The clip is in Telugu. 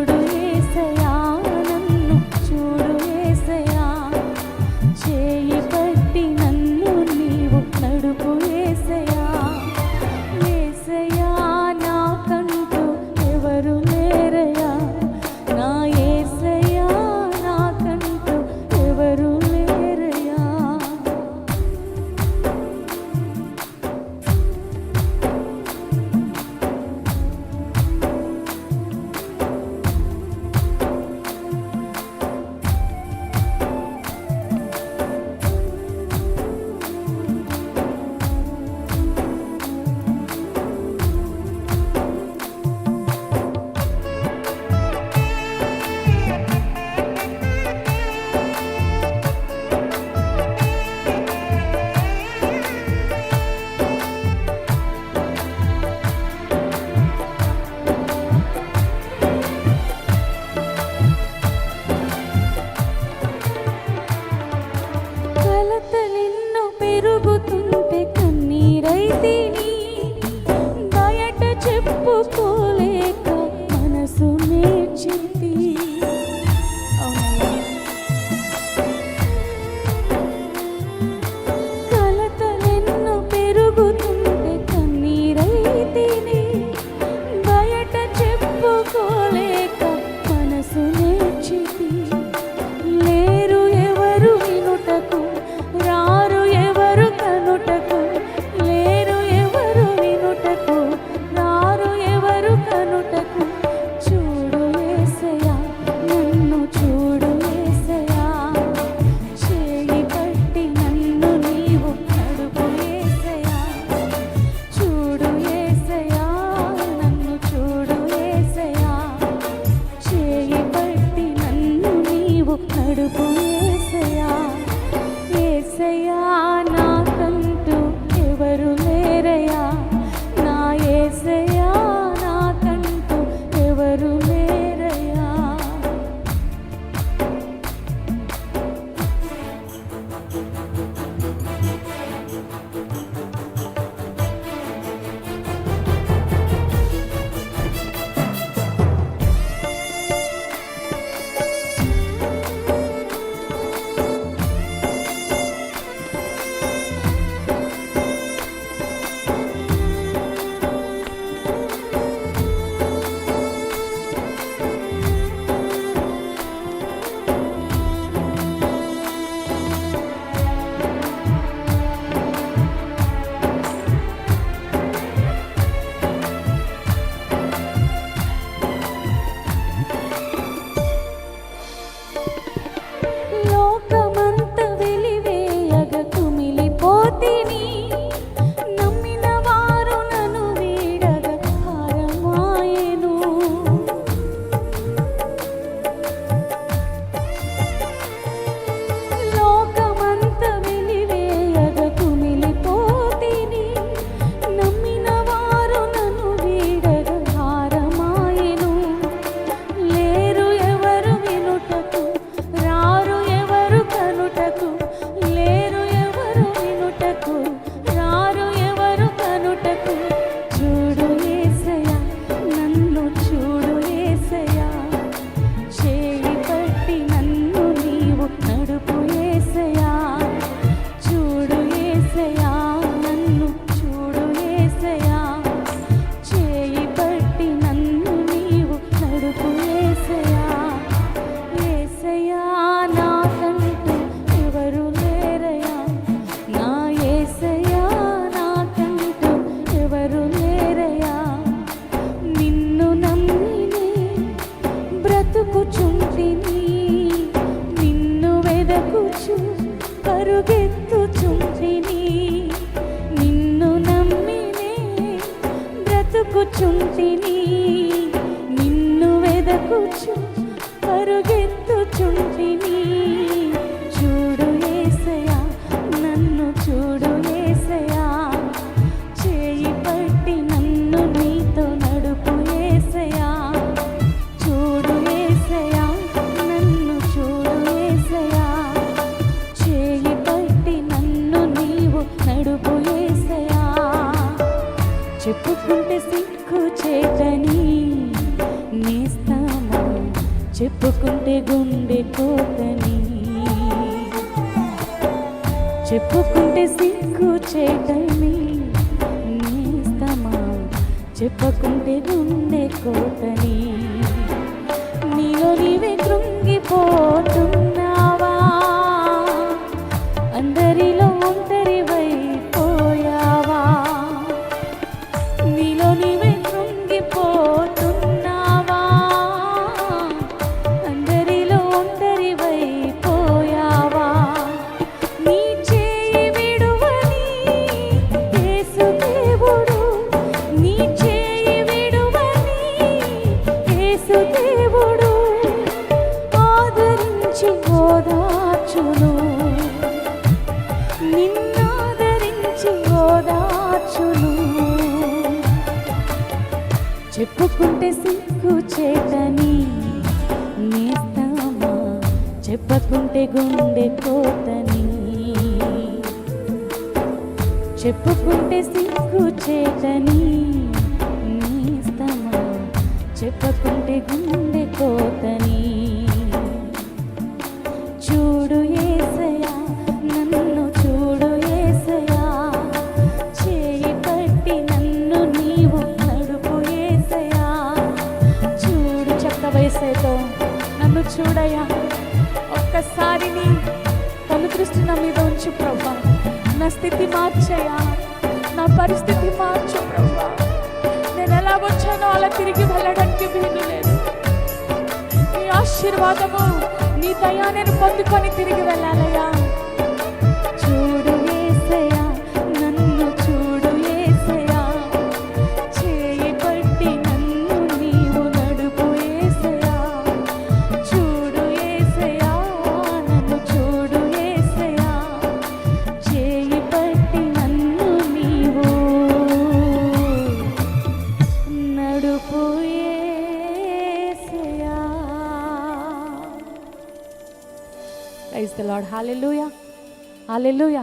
छोड़ ऐसे నిన్ను వెదకుచు చెప్పుకుంటే గుండె కోతని. చెప్పుకుంటే సిగ్గు చేతని నేస్తామా చెప్పుకుంటే గుండె కోతని. నీలో నీవే కృంగిపోతున్నావా ఓదార్చును నిన్నాదరించి ఓదార్చును. చెప్పుకుంటే సిగ్గు చేతని నేస్తామా? చెప్పకుంటే గుండె కోతని చెప్పుకుంటే సిగ్గు చేతని నేస్తామా? చెప్పకుంటే గుండె కోత నా స్థితి మార్చయా? నా పరిస్థితి మార్చు ప్రభా. నేను ఎలా వచ్చానో అలా తిరిగి వెళ్ళడానికి వీలు లేదు. నీ ఆశీర్వాదము నీ దయా నేను పొందుకొని తిరిగి వెళ్ళాలయ్యా. Hallelujah hallelujah